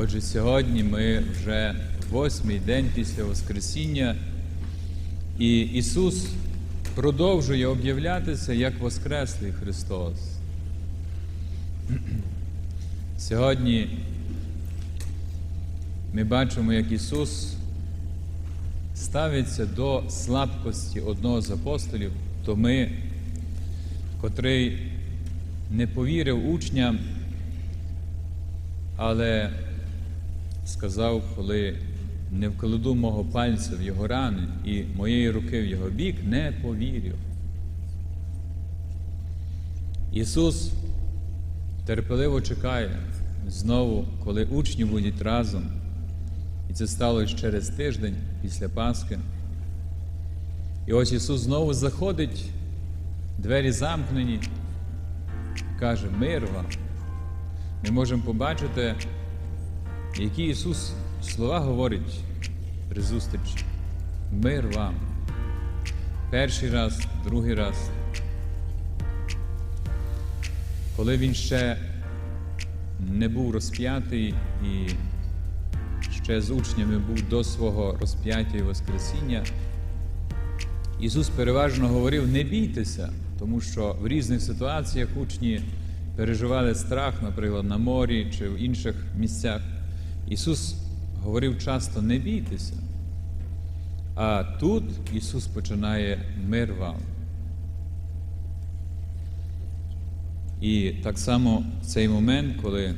Отже, сьогодні ми вже восьмий день після Воскресіння, і Ісус продовжує об'являтися як Воскреслий Христос. Сьогодні ми бачимо, як Ісус ставиться до слабкості одного з апостолів, Томи, котрий не повірив учням, але сказав, коли не вкладу мого пальця в його рани і моєї руки в його бік, не повірив. Ісус терпеливо чекає знову, коли учні будуть разом. І це сталося через тиждень після Пасхи. І ось Ісус знову заходить, двері замкнені, каже, мир вам. Ми можемо побачити, які Ісус слова говорить при зустрічі. Мир вам. Перший раз, другий раз. Коли Він ще не був розп'ятий і ще з учнями був до свого розп'яття і Воскресіння, Ісус переважно говорив: не бійтеся, тому що в різних ситуаціях учні переживали страх, наприклад, на морі чи в інших місцях. Ісус говорив часто не бійтеся. А тут Ісус починає мир вам. І так само в цей момент, коли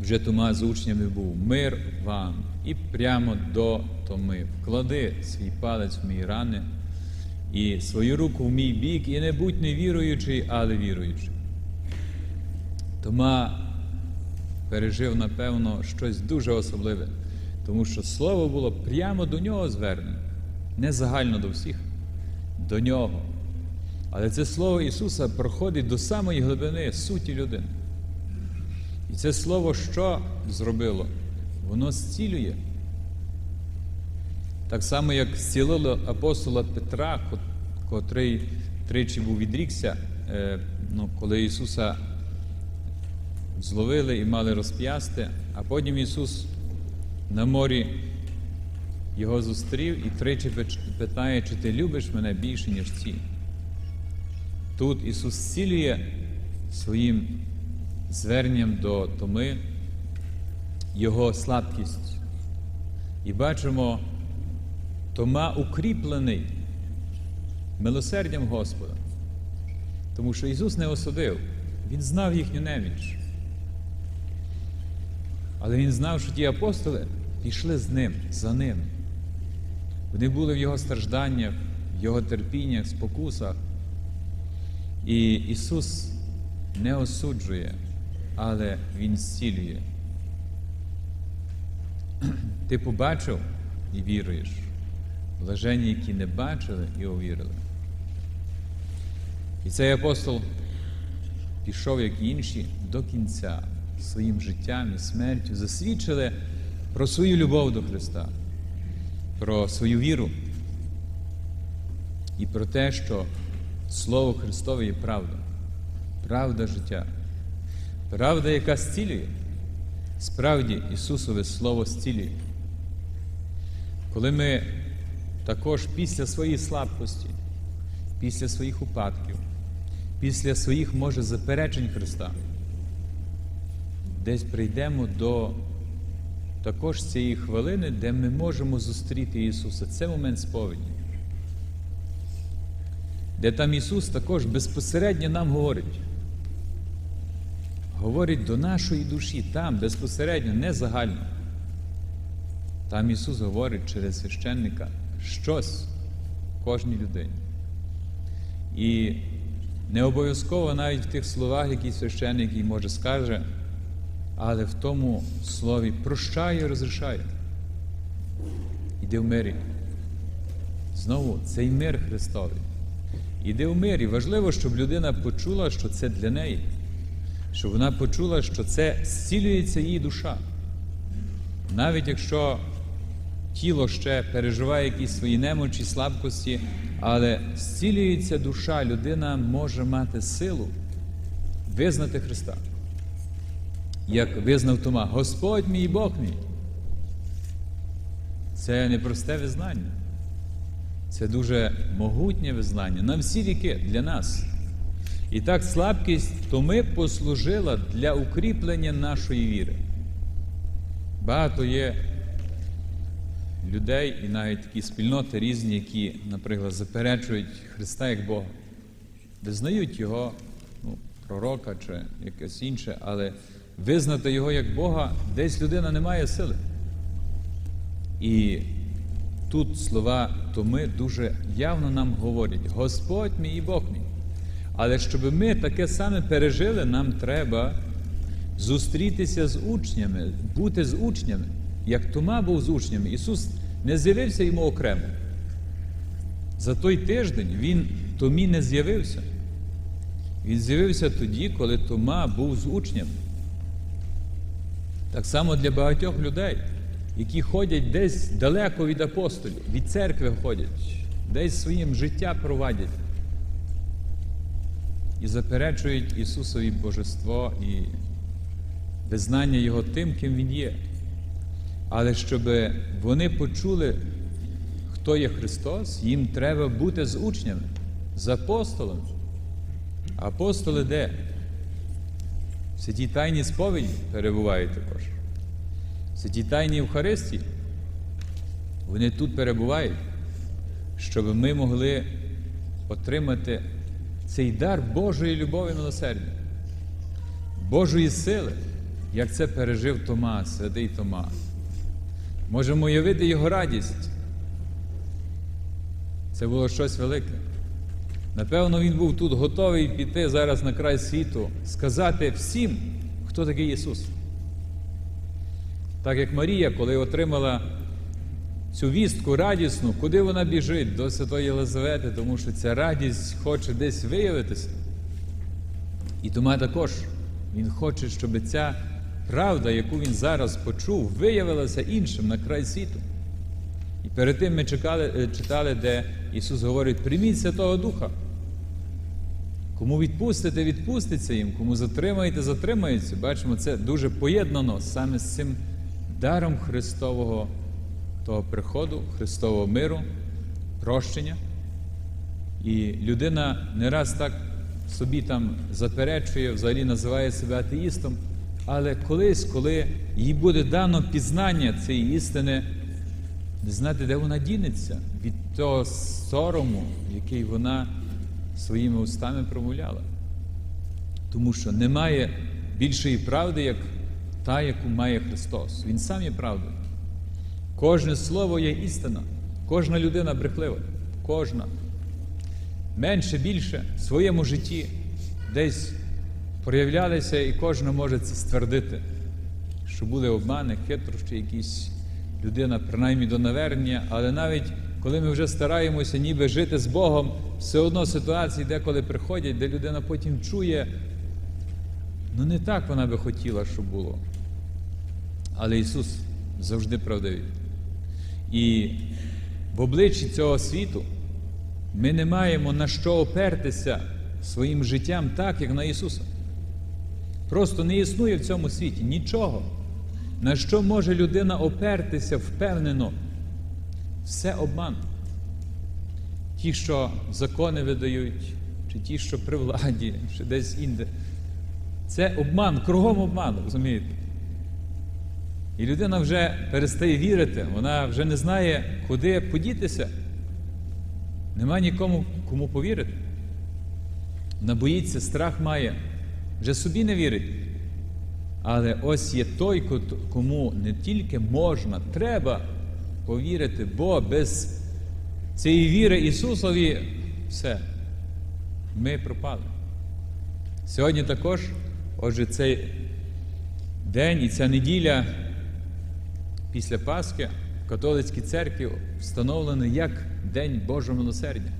вже Тома з учнями був мир вам, і прямо до Томи вклади свій палець в мої рани і свою руку в мій бік, і не будь невіруючий, але віруючий. Тома пережив, напевно, щось дуже особливе, тому що слово було прямо до нього звернене, не загально до всіх, до нього. Але це слово Ісуса проходить до самої глибини суті людини. І це слово що зробило? Воно зцілює. Так само, як зцілило апостола Петра, котрий тричі був відрікся, е, ну, коли Ісуса зловили і мали розп'ясти, а потім Ісус на морі його зустрів і тричі питає, чи ти любиш мене більше, ніж ці. Тут Ісус зцілює своїм зверненням до Томи Його слабкість. І бачимо, Тома укріплений милосердям Господа. Тому що Ісус не осудив, Він знав їхню неміч. Але Він знав, що ті апостоли пішли з ним, за ним. Вони були в Його стражданнях, в Його терпіннях, спокусах. І Ісус не осуджує, але Він зцілює. Ти побачив і віруєш. Блажені, які не бачили і увірили. І цей апостол пішов, як інші, до кінця своїм життям і смертю, засвідчили про свою любов до Христа, про свою віру і про те, що Слово Христове є правда, правда життя, правда, яка зцілює. Справді Ісусове Слово зцілює. Коли ми також після своєї слабкості, після своїх упадків, після своїх, може, заперечень Христа, десь прийдемо до також цієї хвилини, де ми можемо зустріти Ісуса. Це момент сповіді де там Ісус також безпосередньо нам говорить. Говорить до нашої душі, там безпосередньо, не загально. Там Ісус говорить через священника щось кожній людині. І не обов'язково навіть в тих словах, які священник їй може скаже, але в тому слові прощає і розрішає. Іди в мирі. Знову цей мир Христовий. Іди в мирі. Важливо, щоб людина почула, що це для неї, щоб вона почула, що це зцілюється її душа. Навіть якщо тіло ще переживає якісь свої немочі, слабкості, але зцілюється душа, людина може мати силу визнати Христа. Як визнав Тома, Господь мій Бог мій. Це не просте визнання. Це дуже могутнє визнання на всі віки для нас. І так слабкість Томи послужила для укріплення нашої віри. Багато є людей і навіть такі спільноти різні, які, наприклад, заперечують Христа як Бога, визнають Його, ну, пророка чи якесь інше, але визнати Його як Бога, десь людина не має сили. І тут слова Томи дуже явно нам говорять: Господь мій і Бог мій. Але щоб ми таке саме пережили, нам треба зустрітися з учнями, бути з учнями. Як Тома був з учнями, Ісус не з'явився йому окремо. За той тиждень Він Томі не з'явився. Він з'явився тоді, коли Тома був з учнями. Так само для багатьох людей, які ходять десь далеко від апостолів, від церкви ходять, десь своїм життя провадять і заперечують Ісусові Божество і визнання Його тим, ким Він є. Але щоб вони почули, хто є Христос, їм треба бути з учнями, з апостолами. Апостоли де? Святій тайні сповіді перебувають також. В святій тайні Євхаристії. Вони тут перебувають, щоб ми могли отримати цей дар Божої любові милосердя, Божої сили, як це пережив Тома, святий Тома. Можемо уявити його радість. Це було щось велике. Напевно, він був тут готовий піти зараз на край світу, сказати всім, хто такий Ісус. Так як Марія, коли отримала цю вістку радісну, куди вона біжить до Святої Єлизавети, тому що ця радість хоче десь виявитися. І Тома також він хоче, щоб ця правда, яку він зараз почув, виявилася іншим на край світу. І перед тим ми чекали, читали, де Ісус говорить: прийміть Святого Духа. Кому відпустите, відпуститься їм, кому затримаєте, затримається. Бачимо, це дуже поєднано саме з цим даром Христового того приходу, Христового миру, прощення. І людина не раз так собі там заперечує, взагалі називає себе атеїстом, але колись, коли їй буде дано пізнання цієї істини, не знати, де вона дінеться від того сорому, який вона своїми устами промовляла. Тому що немає більшої правди, як та, яку має Христос. Він сам є правдою. Кожне слово є істина, кожна людина брехлива, кожна. Менше більше в своєму житті десь проявлялися, і кожен може це ствердити, що були обмани, хитрощі, якісь людина, принаймні до навернення, але навіть коли ми вже стараємося ніби жити з Богом, все одно ситуації деколи приходять, де людина потім чує, ну не так вона би хотіла, щоб було. Але Ісус завжди правдивий. І в обличчі цього світу ми не маємо на що опертися своїм життям так, як на Ісуса. Просто не існує в цьому світі нічого, на що може людина опертися впевнено. Все обман. Ті, що закони видають, чи ті, що при владі, чи десь інде. Це обман, кругом обман, розумієте? І людина вже перестає вірити, вона вже не знає, куди подітися. Нема нікому кому повірити. Вона боїться, страх має, вже собі не вірить. Але ось є той, кому не тільки можна, треба повірити, бо без цієї віри Ісусові все, ми пропали. Сьогодні також, отже, цей день і ця неділя після Пасхи в католицькій церкві встановлено як День Божого милосердя.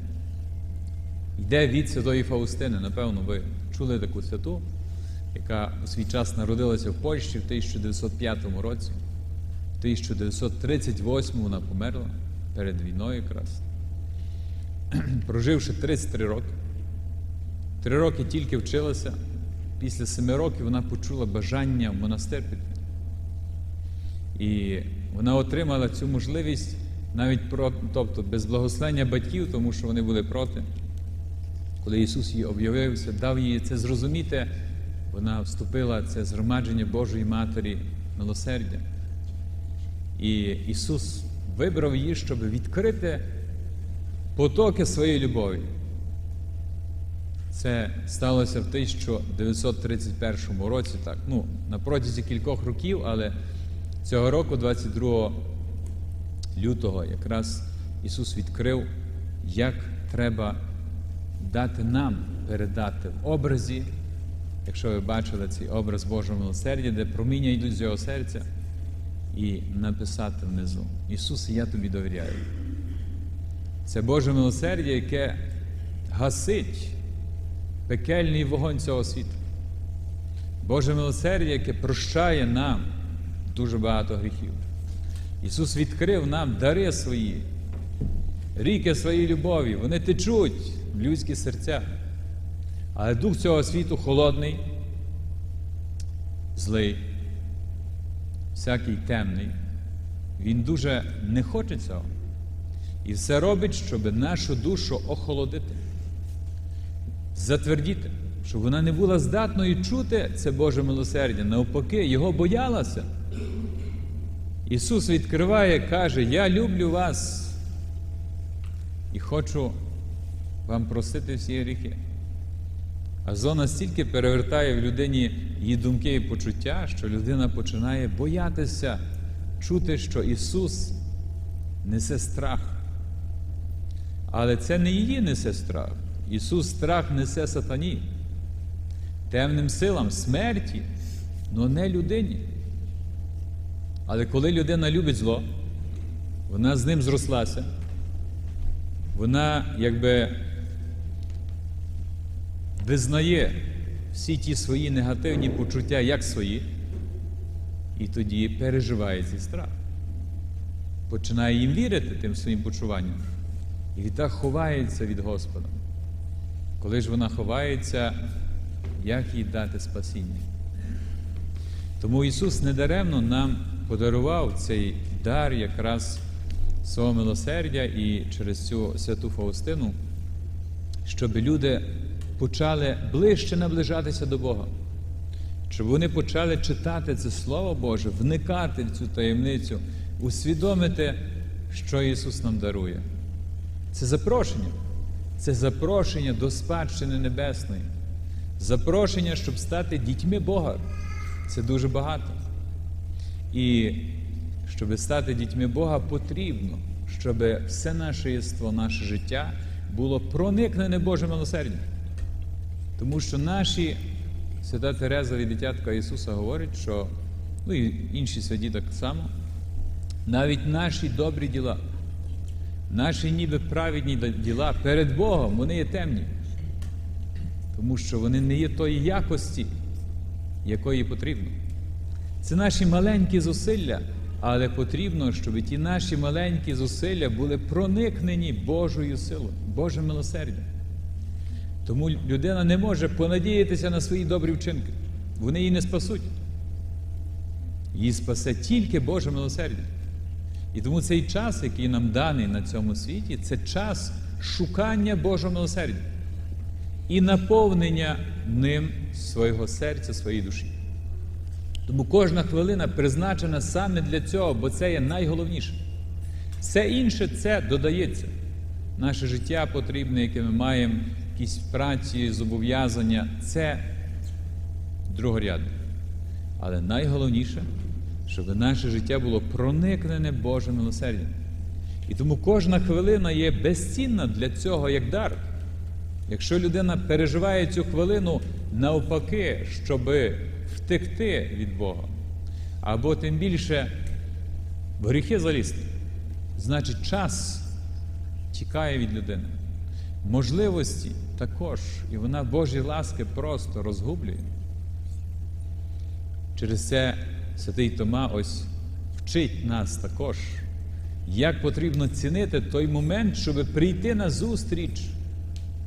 Йде від Святої Фаустини, напевно, ви чули таку святу, яка у свій час народилася в Польщі в 1905 році. В 1938 вона померла перед війною якраз, проживши 33 роки. Три роки тільки вчилася, після семи років вона почула бажання в монастир піти. І вона отримала цю можливість навіть про, тобто без благословення батьків, тому що вони були проти. Коли Ісус їй об'явився, дав їй це зрозуміти, вона вступила в це згромадження Божої Матері милосердя. І Ісус вибрав її, щоб відкрити потоки своєї любові. Це сталося в 1931 році, так, ну, на протязі кількох років, але цього року, 22 лютого, якраз Ісус відкрив, як треба дати нам передати в образі, якщо ви бачили цей образ Божого милосердя, де проміння йдуть з його серця, і написати внизу: Ісус, я тобі довіряю. Це Боже милосердя, яке гасить пекельний вогонь цього світу. Боже милосердя, яке прощає нам дуже багато гріхів. Ісус відкрив нам дари свої, ріки своєї любові, вони течуть в людські серця. Але дух цього світу холодний, злий, всякий темний, він дуже не хоче цього. І все робить, щоб нашу душу охолодити, затвердіти, щоб вона не була здатною чути це Боже милосердя. Навпаки, його боялася. Ісус відкриває, каже, я люблю вас і хочу вам простити всі гріхи. А зона стільки перевертає в людині її думки і почуття, що людина починає боятися чути, що Ісус несе страх. Але це не її несе страх. Ісус страх несе сатані, темним силам, смерті, але не людині. Але коли людина любить зло, вона з ним зрослася, вона якби визнає всі ті свої негативні почуття як свої, і тоді переживає цей страх. Починає їм вірити тим своїм почуванням. І відтак ховається від Господа. Коли ж вона ховається, як їй дати спасіння? Тому Ісус недаремно нам подарував цей дар якраз свого милосердя і через цю святу Фаустину, щоб люди почали ближче наближатися до Бога, щоб вони почали читати це Слово Боже, вникати в цю таємницю, усвідомити, що Ісус нам дарує. Це запрошення, це запрошення до спадщини небесної, запрошення, щоб стати дітьми Бога. Це дуже багато. І щоб стати дітьми Бога, потрібно, щоб все наше єство, наше життя було проникнене Божим милосердям. Тому що наші свята Тереза і дитятка Ісуса говорить, що, ну і інші святі так само, навіть наші добрі діла, наші ніби праведні діла перед Богом, вони є темні. Тому що вони не є тої якості, якої потрібно. Це наші маленькі зусилля, але потрібно, щоб ті наші маленькі зусилля були проникнені Божою силою, Божим милосердям. Тому людина не може понадіятися на свої добрі вчинки. Вони її не спасуть. Її спасе тільки Боже милосердя. І тому цей час, який нам даний на цьому світі, це час шукання Божого милосердя і наповнення ним свого серця, своєї душі. Тому кожна хвилина призначена саме для цього, бо це є найголовніше. Все інше це додається. Наше життя потрібне, яке ми маємо, якісь праці, зобов'язання це другорядне. Але найголовніше, щоб наше життя було проникнене Божим милосердям. І тому кожна хвилина є безцінна для цього як дар. Якщо людина переживає цю хвилину навпаки, щоби втекти від Бога, або тим більше в гріхи залізти, значить час тікає від людини. Можливості також, і вона Божі ласки просто розгублює. Через це святий Тома ось вчить нас також, як потрібно цінити той момент, щоб прийти на зустріч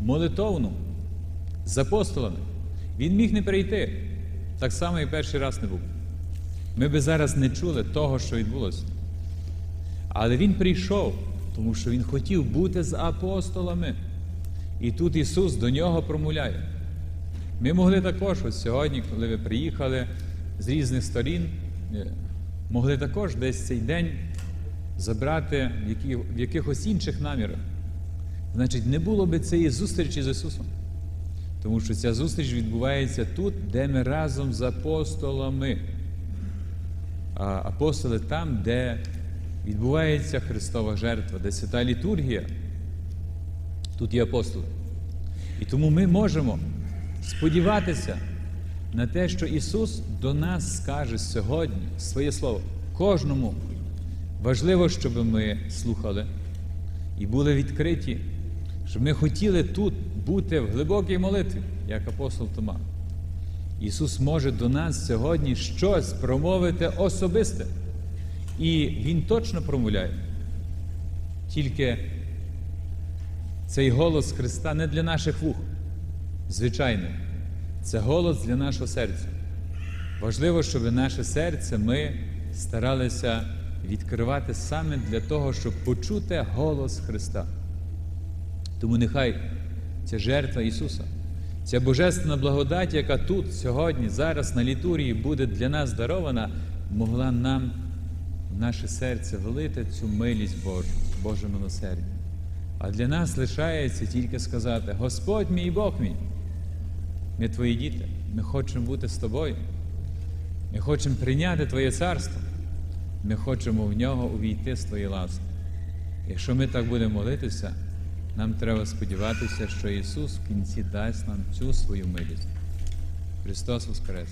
молитовну з апостолами Він міг не прийти. Так само і перший раз не був. Ми би зараз не чули того, що відбулося. Але він прийшов, тому що він хотів бути з апостолами. І тут Ісус до нього промовляє. Ми могли також, ось сьогодні, коли ви приїхали з різних сторін, е, могли також десь цей день забрати в якихось інших намірах. Значить, не було би цієї зустрічі з Ісусом. Тому що ця зустріч відбувається тут, де ми разом з апостолами. А апостоли там, де відбувається Христова жертва, де свята літургія. Тут є апостоли. І тому ми можемо сподіватися на те, що Ісус до нас скаже сьогодні своє Слово. Кожному важливо, щоб ми слухали і були відкриті, щоб ми хотіли тут бути в глибокій молитві, як апостол Тома. Ісус може до нас сьогодні щось промовити особисте. І Він точно промовляє. Тільки цей голос Христа не для наших вух, звичайно, це голос для нашого серця. Важливо, щоб наше серце ми старалися відкривати саме для того, щоб почути голос Христа. Тому нехай ця жертва Ісуса, ця божественна благодать, яка тут сьогодні, зараз на літурії буде для нас дарована, могла нам в наше серце влити цю милість Божу, Боже милосердя. А для нас лишається тільки сказати: Господь мій Бог мій, ми твої діти, ми хочемо бути з тобою, ми хочемо прийняти Твоє царство, ми хочемо в нього увійти з Твоєї ласки. Якщо ми так будемо молитися, нам треба сподіватися, що Ісус в кінці дасть нам цю свою милість. Христос Воскрес!